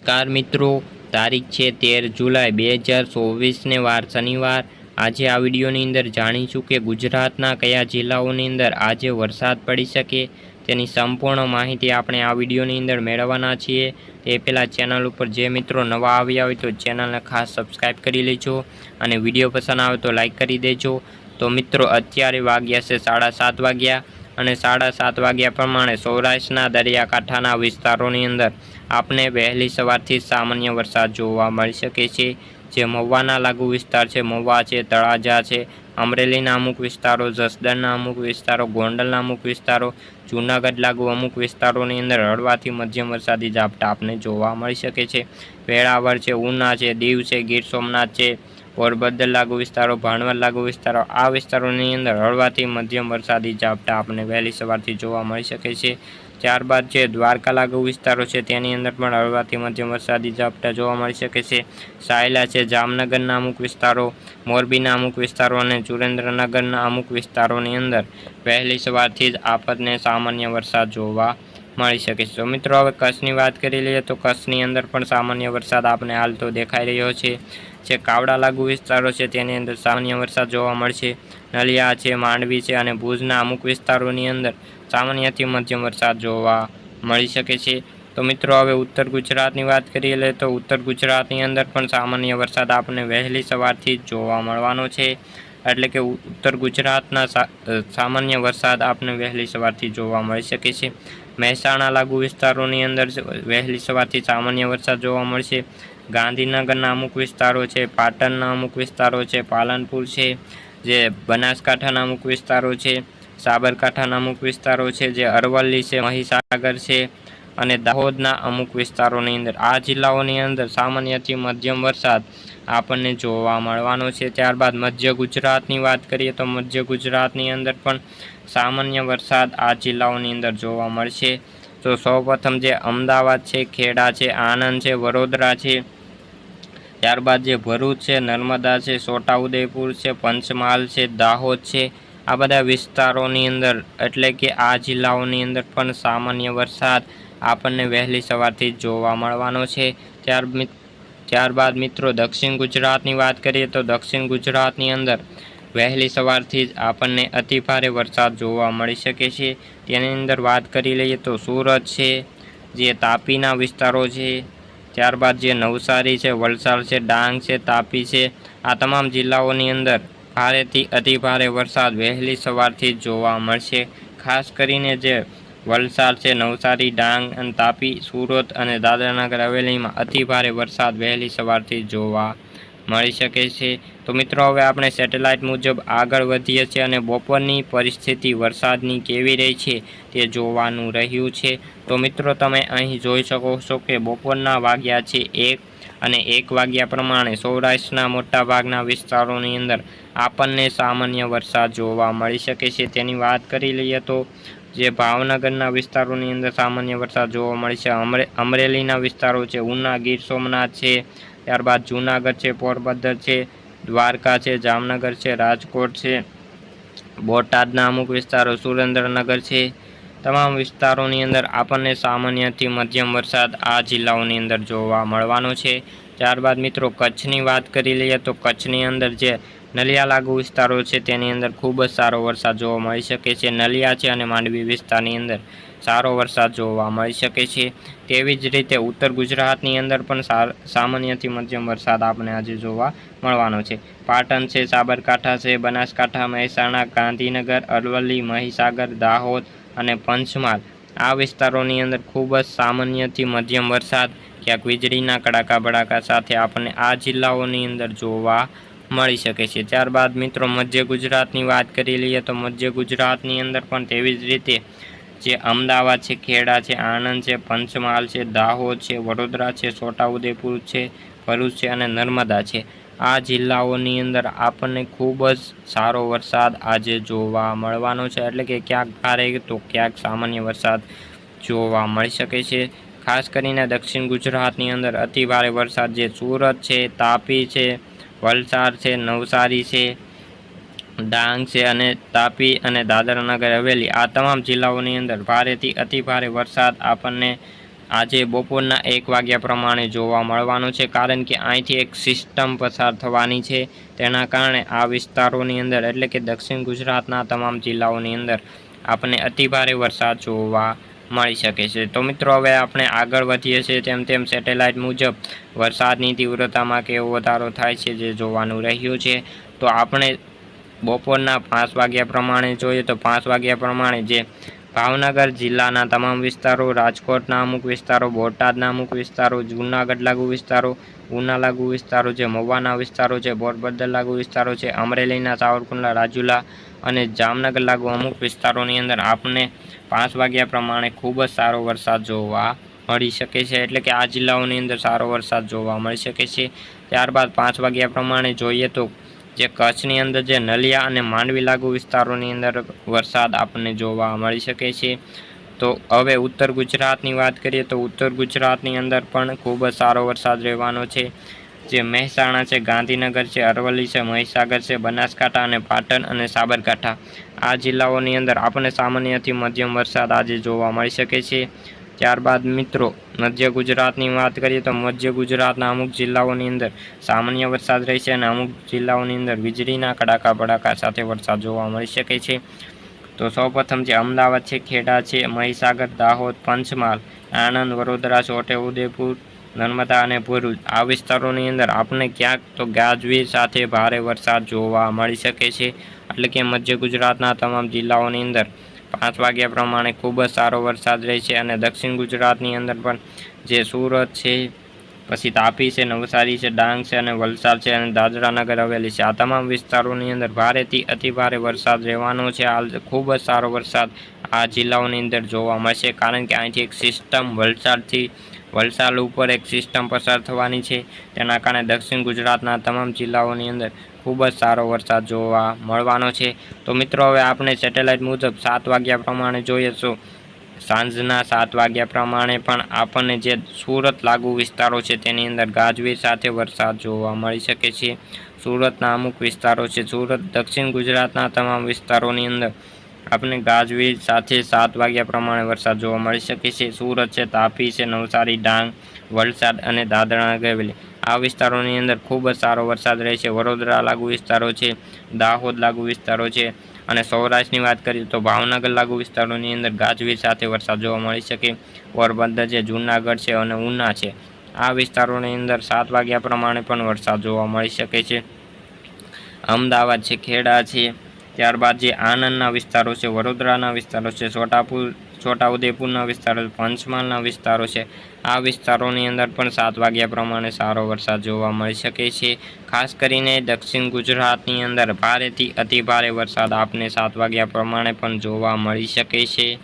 નમસ્કાર મિત્રો, તારીખ છે તેર જુલાઈ બે હજાર ચોવીસને વાર શનિવાર. આજે આ વિડીયોની અંદર જાણીશું કે ગુજરાતના કયા જિલ્લાઓની અંદર આજે વરસાદ પડી શકે. તેની સંપૂર્ણ માહિતી આપણે આ વિડીયોની અંદર મેળવવાના છીએ. તે પહેલાં ચેનલ ઉપર જે મિત્રો નવા આવ્યા હોય તો ચેનલને ખાસ સબસ્ક્રાઈબ કરી લેજો અને વીડિયો પસંદ આવે તો લાઇક કરી દેજો. તો મિત્રો, અત્યારે વાગ્યા છે સાડા સાત વાગ્યા. અને સાડા સાત વાગ્યા પ્રમાણે સૌરાષ્ટ્રના દરિયાકાંઠાના વિસ્તારોની અંદર આપને વહેલી સવારથી સામાન્ય વરસાદ જોવા મળી શકે છે. જે મહુવાના લાગુ વિસ્તાર છે, મહુવા છે, તળાજા છે અમરેલીના અમુક વિસ્તારો જસદણના અમુક વિસ્તારો ગોંડલના અમુક વિસ્તારો, જૂનાગઢ લાગુ અમુક વિસ્તારોની અંદર હળવાથી મધ્યમ વરસાદી ઝાપટા આપને જોવા મળી શકે છે. વેળાવળ છે, ઉના છે, દીવ છે, ગીર સોમનાથ છે પોરબંદર લાગુ વિસ્તારો ભાણવર લાગુ વિસ્તારો, આ વિસ્તારોની અંદર હળવાથી મધ્યમ વરસાદી ઝાપટા આપણને વહેલી સવારથી જોવા મળી શકે છે. ત્યારબાદ જે દ્વારકા લાગુ વિસ્તારો છે, તેની અંદર પણ હળવાથી મધ્યમ વરસાદી ઝાપટા જોવા મળી શકે છે. સાયલા છે, જામનગરના અમુક વિસ્તારો, મોરબીના અમુક વિસ્તારો અને સુરેન્દ્રનગરના અમુક વિસ્તારોની અંદર વહેલી સવારથી જ આફતને સામાન્ય વરસાદ જોવા મળી શકે છે. તો મિત્રો, હવે કચ્છની વાત કરી લઈએ તો કચ્છની અંદર પણ સામાન્ય વરસાદ આપણે હાલ તો દેખાઈ રહ્યો છે. જે કાવડા લાગુ વિસ્તારો છે, તેની અંદર સામાન્ય વરસાદ જોવા મળશે. નલિયા છે, માંડવી છે અને ભુજના અમુક વિસ્તારોની અંદર સામાન્યથી મધ્યમ વરસાદ જોવા મળી શકે છે. તો મિત્રો, હવે ઉત્તર ગુજરાતની વાત કરીએ લે તો ઉત્તર ગુજરાતની અંદર પણ સામાન્ય વરસાદ આપણને વહેલી સવારથી જ જોવા મળવાનો છે. એટલે કે ઉત્તર ગુજરાતના સામાન્ય વરસાદ આપને વહેલી સવારથી જોવા મળી શકે છે. મહેસાણા લાગુ વિસ્તારોની અંદર વહેલી સવારથી સામાન્ય વરસાદ જોવા મળશે. ગાંધીનગરના અમુક વિસ્તારો છે, પાટણના અમુક વિસ્તારો છે, પાલનપુર છે, જે બનાસકાંઠાના અમુક વિસ્તારો છે, સાબરકાંઠાના અમુક વિસ્તારો છે, જે અરવલ્લી છે, મહીસાગર છે અને દાહોદના અમુક વિસ્તારોની અંદર, આ જિલ્લાઓની અંદર સામાન્યથી મધ્યમ વરસાદ આપણને જોવા મળવાનો છે. ત્યારબાદ મધ્ય ગુજરાતની વાત કરીએ તો મધ્ય ગુજરાતની અંદર પણ સામાન્ય વરસાદ આ જિલ્લાઓની અંદર જોવા મળશે. તો સૌપ્રથમ જે અમદાવાદ છે, ખેડા છે, આણંદ છે, વડોદરા છે, ત્યારબાદ જે ભરૂચ છે, નર્મદા છે, છોટાઉદેપુર છે, પંચમહાલ છે, દાહોદ છે, આ બધા વિસ્તારોની અંદર, એટલે કે આ જિલ્લાઓની અંદર પણ સામાન્ય વરસાદ આપણને વહેલી સવારથી જોવા મળવાનો છે. ત્યાર ત્યારબાદ મિત્રો દક્ષિણ ગુજરાતની વાત કરીએ તો દક્ષિણ ગુજરાતની અંદર વહેલી સવારથી જ આપણને અતિભારે વરસાદ જોવા મળી શકે છે. તેની અંદર વાત કરી લઈએ તો સુરત છે, જે તાપીના વિસ્તારો છે, ત્યારબાદ જે નવસારી છે, વલસાડ છે, ડાંગ છે, તાપી છે, આ તમામ જિલ્લાઓની અંદર ભારેથી અતિભારે વરસાદ વહેલી સવારથી જોવા મળશે. ખાસ કરીને જે વલસાડ છે, નવસારી, ડાંગ અને તાપી, સુરત અને દાદરાનગર હવેલીમાં અતિ ભારે વરસાદ વહેલી સવારથી જોવા મળી શકે છે. તો મિત્રો, હવે આપણે સેટેલાઇટ મુજબ આગળ વધીએ છીએ અને બપોરની પરિસ્થિતિ વરસાદની કેવી રહી છે તે જોવાનું રહ્યું છે. તો મિત્રો, તમે અહીં જોઈ શકો છો કે બપોરના વાગ્યા છે એક અને એક વાગ્યા પ્રમાણે સૌરાષ્ટ્રના મોટાભાગના વિસ્તારોની અંદર આપણને સામાન્ય વરસાદ જોવા મળી શકે છે. તેની વાત કરી લઈએ તો જે ભાવનગરના વિસ્તારોની અંદર સામાન્ય વરસાદ જોવા મળે અમરે, અમરેલીના વિસ્તારો છે, ઉના, ગીર સોમનાથ છે, ત્યારબાદ જૂનાગઢ છે, પોરબંદર છે, દ્વારકા છે, જામનગર છે, રાજકોટ છે, બોટાદના અમુક વિસ્તારો, સુરેન્દ્રનગર છે. તમામ વિસ્તારોની અંદર આપણને સામાન્યથી મધ્યમ વરસાદ આ જિલ્લાઓની અંદર જોવા મળવાનો છે. ત્યારબાદ મિત્રો કચ્છની વાત કરી લઈએ તો કચ્છની અંદર જે નલિયા લાગુ વિસ્તારો છે, તેની અંદર ખૂબ જ સારો વરસાદ જોવા મળી શકે છે. નલિયા છે અને માંડવી વિસ્તારની અંદર સારો વરસાદ જોવા મળી શકે છે. તેવી જ રીતે ઉત્તર ગુજરાતની અંદર પણ સામાન્યથી મધ્યમ વરસાદ આપણે આજે જોવા મળવાનો છે. પાટણ છે, સાબરકાંઠા છે, બનાસકાંઠા, મહેસાણા, ગાંધીનગર, અરવલ્લી, મહીસાગર, દાહોદ અને પંચમહાલ. આ વિસ્તારોની અંદર ખૂબ જ સામાન્યથી મધ્યમ વરસાદ. ક્યાંક વીજળીના કડાકા ભડાકા સાથે આપણને આ જિલ્લાઓની અંદર જોવા મળી શકે છે. ત્યારબાદ મિત્રો, મધ્ય ગુજરાતની વાત કરી લઈએ તો મધ્ય ગુજરાતની અંદર પણ તેવી જ રીતે જે અમદાવાદ છે, ખેડા છે, આણંદ છે, પંચમહાલ છે, દાહોદ છે, વડોદરા છે, છોટાઉદેપુર છે, ભરૂચ છે અને નર્મદા છે. આ જિલ્લાઓની અંદર આપણને ખૂબ જ સારો વરસાદ આજે જોવા મળવાનો છે. એટલે કે ક્યાંક ભારે તો ક્યાંક સામાન્ય વરસાદ જોવા મળી શકે છે. ખાસ કરીને દક્ષિણ ગુજરાતની અંદર અતિ ભારે વરસાદ જે સુરત છે, તાપી છે વલસાડ છે, નવસારી છે, ડાંગ છે અને તાપી અને દાદરાનગર હવેલી. આ તમામ જિલ્લાઓની અંદર ભારેથી અતિભારે વરસાદ આપણને આજે બપોરના એક વાગ્યા પ્રમાણે જોવા મળવાનો છે, કારણ કે અહીંથી એક સિસ્ટમ પસાર થવાની છે. તેના કારણે આ વિસ્તારોની અંદર એટલે કે દક્ષિણ ગુજરાતના તમામ જિલ્લાઓની અંદર આપણને અતિભારે વરસાદ જોવા મળી શકે છે. તો મિત્રો, હવે આપણે આગળ વધીએ છીએ તેમ તેમ સેટેલાઇટ મુજબ. વરસાદની તીવ્રતામાં કેવો વધારો થાય છે જે જોવાનું રહ્યું છે. તો આપણે બપોરના પાંચ વાગ્યા પ્રમાણે જોઈએ તો પાંચ વાગ્યા પ્રમાણે જે ભાવનગર જિલ્લાના તમામ વિસ્તારો રાજકોટના અમુક વિસ્તારો બોટાદના અમુક વિસ્તારો, જૂનાગઢ લાગુ વિસ્તારો, ઉના લાગુ વિસ્તારો છે, મહુવાના વિસ્તારો છે, પોરબંદર લાગુ વિસ્તારો છે, અમરેલીના સાવરકુંડલા, રાજુલા અને જામનગર લાગુ અમુક વિસ્તારોની અંદર આપણને પાંચ વાગ્યા પ્રમાણે ખૂબ જ સારો વરસાદ જોવા મળી શકે છે. એટલે કે આ જિલ્લાઓની અંદર સારો વરસાદ જોવા મળી શકે છે. ત્યારબાદ પાંચ વાગ્યા પ્રમાણે જોઈએ તો જે કચ્છની અંદર જે નલિયા અને માંડવી લાગુ વિસ્તારોની અંદર વરસાદ આપણને જોવા મળી શકે છે. તો હવે ઉત્તર ગુજરાતની વાત કરીએ તો ઉત્તર ગુજરાતની અંદર પણ ખૂબ જ સારો વરસાદ રહેવાનો છે. જે મહેસાણા છે, ગાંધીનગર છે, અરવલ્લી છે, મહીસાગર છે, બનાસકાંઠા અને પાટણ અને સાબરકાંઠા. આ જિલ્લાઓની અંદર આપણને સામાન્યથી મધ્યમ વરસાદ આજે જોવા મળી શકે છે. ત્યારબાદ મિત્રો, મધ્ય ગુજરાતની વાત કરીએ તો મધ્ય ગુજરાતના અમુક જિલ્લાઓની અંદર સામાન્ય વરસાદ રહેશે અને અમુક જિલ્લાઓની અંદર વીજળીના કડાકા ભડાકા સાથે વરસાદ જોવા મળી શકે છે. તો સૌપ્રથમ જે અમદાવાદ છે, ખેડા છે, મહીસાગર, દાહોદ, પંચમહાલ, આણંદ, વડોદરા, છોટે, ઉદયપુર, નર્મદા અને ભરૂચ આ વિસ્તારોની અંદર આપણે ક્યાંક તો ગાજવીજ સાથે ભારે વરસાદ જોવા મળી શકે છે. એટલે કે મધ્ય ગુજરાતના તમામ જિલ્લાઓની અંદર પાંચ વાગ્યા પ્રમાણે ખૂબ જ સારો વરસાદ રહેશે અને દક્ષિણ ગુજરાતની અંદર પણ જે સુરત છે, પછી તાપી છે, નવસારી છે, ડાંગ છે અને વલસાડ છે અને દાદરા નગર હવેલી છે. આ તમામ વિસ્તારોની અંદર ભારેથી અતિભારે વરસાદ રહેવાનો છે. હાલ ખૂબ જ સારો વરસાદ આ જિલ્લાઓની અંદર જોવા મળશે કારણ કે અહીંથી એક સિસ્ટમ વલસાડથી વલસાડ ઉપર એક સિસ્ટમ પસાર થવાની છે. તેના કારણે દક્ષિણ ગુજરાતના તમામ જિલ્લાઓની અંદર ખૂબ જ સારો વરસાદ જોવા મળવાનો છે. તો મિત્રો, હવે આપણે સેટેલાઇટ મુજબ સાત વાગ્યા પ્રમાણે જોઈએ તો સાંજના સાત વાગ્યા પ્રમાણે પણ આપણને જે સુરત લાગુ વિસ્તારો છે તેની અંદર ગાજવીજ સાથે વરસાદ જોવા મળી શકે છે. સુરતના અમુક વિસ્તારો છે. સુરત, દક્ષિણ ગુજરાતના તમામ વિસ્તારોની અંદર આપણને ગાજવીજ સાથે સાત વાગ્યા પ્રમાણે વરસાદ જોવા મળી શકે છે. સુરત છે, તાપી છે, નવસારી, ડાંગ, વલસાડ અને દાદરા હવેલી આ વિસ્તારોની અંદર ખૂબ જ સારો વરસાદ રહેશે વડોદરા લાગુ વિસ્તારો છે, દાહોદ લાગુ વિસ્તારો છે અને સૌરાષ્ટ્રની વાત કરીએ તો ભાવનગર લાગુ વિસ્તારોની અંદર ગાજવીજ સાથે વરસાદ જોવા મળી શકે. પોરબંદર છે, જૂનાગઢ છે અને ઉના છે. આ વિસ્તારોની અંદર સાત વાગ્યા પ્રમાણે પણ વરસાદ જોવા મળી શકે છે. અમદાવાદ છે, ખેડા છે ત્યારબાદ જે આણંદના વિસ્તારો છે, વડોદરાના વિસ્તારો છે, છોટાપુર, છોટાઉદેપુરના વિસ્તારો પંચમહાલના વિસ્તારો છે, આ વિસ્તારોની અંદર પણ સાત વાગ્યા પ્રમાણે સારો વરસાદ જોવા મળી શકે છે. ખાસ કરીને દક્ષિણ ગુજરાતની અંદર ભારેથી અતિભારે વરસાદ આપને સાત વાગ્યા પ્રમાણે પણ જોવા મળી શકે છે.